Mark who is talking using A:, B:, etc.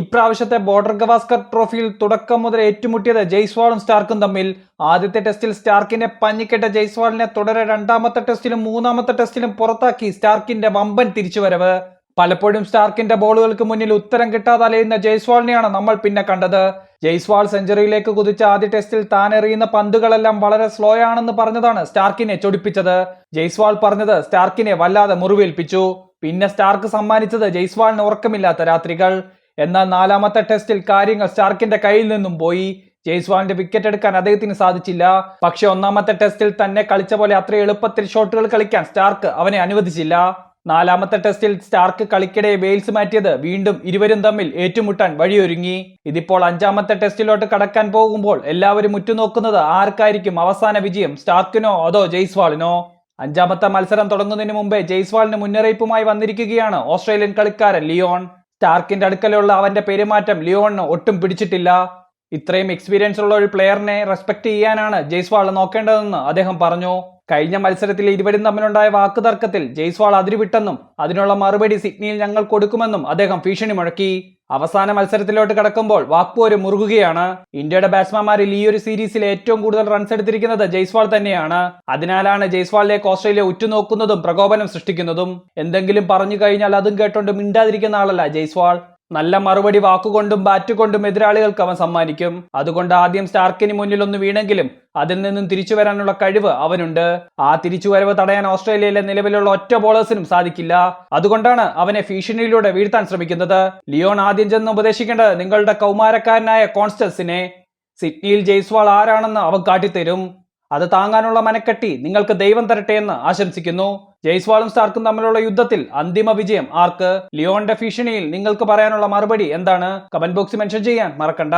A: ഇപ്രാവശ്യത്തെ ബോർഡർ ഗവാസ്കർ ട്രോഫിയിൽ തുടക്കം മുതൽ ഏറ്റുമുട്ടിയത് ജയ്സ്വാളും സ്റ്റാർക്കും തമ്മിൽ. ആദ്യത്തെ ടെസ്റ്റിൽ സ്റ്റാർക്കിനെ പഞ്ഞിക്കെട്ട ജയ്സ്വാളിനെ തുടരെ രണ്ടാമത്തെ ടെസ്റ്റിലും മൂന്നാമത്തെ ടെസ്റ്റിലും പുറത്താക്കി സ്റ്റാർക്കിന്റെ വമ്പൻ തിരിച്ചുവരവ്. പലപ്പോഴും സ്റ്റാർക്കിന്റെ ബോളുകൾക്ക് മുന്നിൽ ഉത്തരം കിട്ടാതെ അലയുന്ന ജയ്സ്വാളിനെയാണ് നമ്മൾ പിന്നെ കണ്ടത്. ജയ്സ്വാൾ സെഞ്ചുറിയിലേക്ക് കുതിച്ച ആദ്യ ടെസ്റ്റിൽ താൻ എറിയുന്ന പന്തുകളെല്ലാം വളരെ സ്ലോ ആണെന്ന് പറഞ്ഞതാണ് സ്റ്റാർക്കിനെ ചൊടിപ്പിച്ചത്. ജയ്സ്വാൾ പറഞ്ഞത് സ്റ്റാർക്കിനെ വല്ലാതെ മുറിവേൽപ്പിച്ചു. പിന്നെ സ്റ്റാർക്ക് സമ്മാനിച്ചത് ജയ്സ്വാളിന് ഉറക്കമില്ലാത്ത രാത്രികൾ. എന്നാൽ നാലാമത്തെ ടെസ്റ്റിൽ കാര്യങ്ങൾ സ്റ്റാർക്കിന്റെ കയ്യിൽ നിന്നും പോയി. ജയ്സ്വാളിന്റെ വിക്കറ്റ് എടുക്കാൻ അദ്ദേഹത്തിന് സാധിച്ചില്ല. പക്ഷെ ഒന്നാമത്തെ ടെസ്റ്റിൽ തന്നെ കളിച്ച പോലെ അത്ര എളുപ്പത്തിൽ ഷോട്ടുകൾ കളിക്കാൻ സ്റ്റാർക്ക് അവനെ അനുവദിച്ചില്ല. നാലാമത്തെ ടെസ്റ്റിൽ സ്റ്റാർക്ക് കളിക്കിടെ വെയിൽസ് മാറ്റിയത് വീണ്ടും ഇരുവരും തമ്മിൽ ഏറ്റുമുട്ടാൻ വഴിയൊരുങ്ങി. ഇതിപ്പോൾ അഞ്ചാമത്തെ ടെസ്റ്റിലോട്ട് കടക്കാൻ പോകുമ്പോൾ എല്ലാവരും ഉറ്റുനോക്കുന്നത് ആർക്കായിരിക്കും അവസാന വിജയം സ്റ്റാർക്കിനോ അതോ ജയ്സ്വാളിനോ? അഞ്ചാമത്തെ മത്സരം തുടങ്ങുന്നതിന് മുമ്പേ ജയ്സ്വാളിന് മുന്നറിയിപ്പുമായി വന്നിരിക്കുകയാണ് ഓസ്ട്രേലിയൻ കളിക്കാരൻ ലിയോൺ. സ്റ്റാർക്കിന്റെ അടുക്കലുള്ള അവന്റെ പെരുമാറ്റം ലിയോണിന് ഒട്ടും പിടിച്ചിട്ടില്ല. ഇത്രയും എക്സ്പീരിയൻസ് ഉള്ള ഒരു പ്ലെയറിനെ റെസ്പെക്ട് ചെയ്യാനാണ് ജയ്സ്വാൾ നോക്കേണ്ടതെന്ന് അദ്ദേഹം പറഞ്ഞു. കഴിഞ്ഞ മത്സരത്തിൽ ഇരുവരും തമ്മിലുണ്ടായ വാക്കുതർക്കത്തിൽ ജയ്സ്വാൾ അതിരുവിട്ടെന്നും അതിനുള്ള മറുപടി സിഡ്നിയിൽ ഞങ്ങൾ കൊടുക്കുമെന്നും അദ്ദേഹം ഭീഷണി മുഴക്കി. അവസാന മത്സരത്തിലോട്ട് കടക്കുമ്പോൾ വാക്പോര് മുറുകുകയാണ്. ഇന്ത്യയുടെ ബാറ്റ്സ്മാൻമാരിൽ ഈ ഒരു സീരീസിൽ ഏറ്റവും കൂടുതൽ റൺസ് എടുത്തിരിക്കുന്നത് ജയ്സ്വാൾ തന്നെയാണ്. അതിനാലാണ് ജയ്സ്വാളിലേക്ക് ഓസ്ട്രേലിയ ഉറ്റുനോക്കുന്നതും പ്രകോപനം സൃഷ്ടിക്കുന്നതും. എന്തെങ്കിലും പറഞ്ഞു കഴിഞ്ഞാൽ അതും കേട്ടോണ്ട് മിണ്ടാതിരിക്കുന്ന ആളല്ല ജയ്സ്വാൾ. നല്ല മറുപടി വാക്കുകൊണ്ടും ബാറ്റ് കൊണ്ടും എതിരാളികൾക്ക് അവൻ സമ്മാനിക്കും. അതുകൊണ്ട് ആദ്യം സ്റ്റാർക്കിന് മുന്നിൽ ഒന്ന് വീണെങ്കിലും അതിൽ നിന്നും തിരിച്ചു വരാനുള്ള കഴിവ് അവനുണ്ട്. ആ തിരിച്ചുവരവ് തടയാൻ ഓസ്ട്രേലിയയിലെ നിലവിലുള്ള ഒറ്റ ബോളേഴ്സിനും സാധിക്കില്ല. അതുകൊണ്ടാണ് അവനെ ഭീഷണിയിലൂടെ വീഴ്ത്താൻ ശ്രമിക്കുന്നത്. ലിയോൺ ആദ്യം ചെന്ന് ഉപദേശിക്കേണ്ടത് നിങ്ങളുടെ കൗമാരക്കാരനായ കോൺസ്റ്റൻസിനെ സിഡ്നിയിൽ ജയ്സ്വാൾ ആരാണെന്ന് അവൻ കാട്ടിത്തരും. അത് താങ്ങാനുള്ള മനക്കെട്ടി നിങ്ങൾക്ക് ദൈവം തരട്ടെ എന്ന് ആശംസിക്കുന്നു. ജയ്സ്വാളും സ്റ്റാർക്കും തമ്മിലുള്ള യുദ്ധത്തിൽ അന്തിമ വിജയം. ആർക്ക്? ലിയോന്റെ ഭീഷണിയിൽ. നിങ്ങൾക്ക് പറയാനുള്ള മറുപടി എന്താണ്? കമന്റ് ബോക്സിൽ മെൻഷൻ ചെയ്യാൻ മറക്കണ്ട.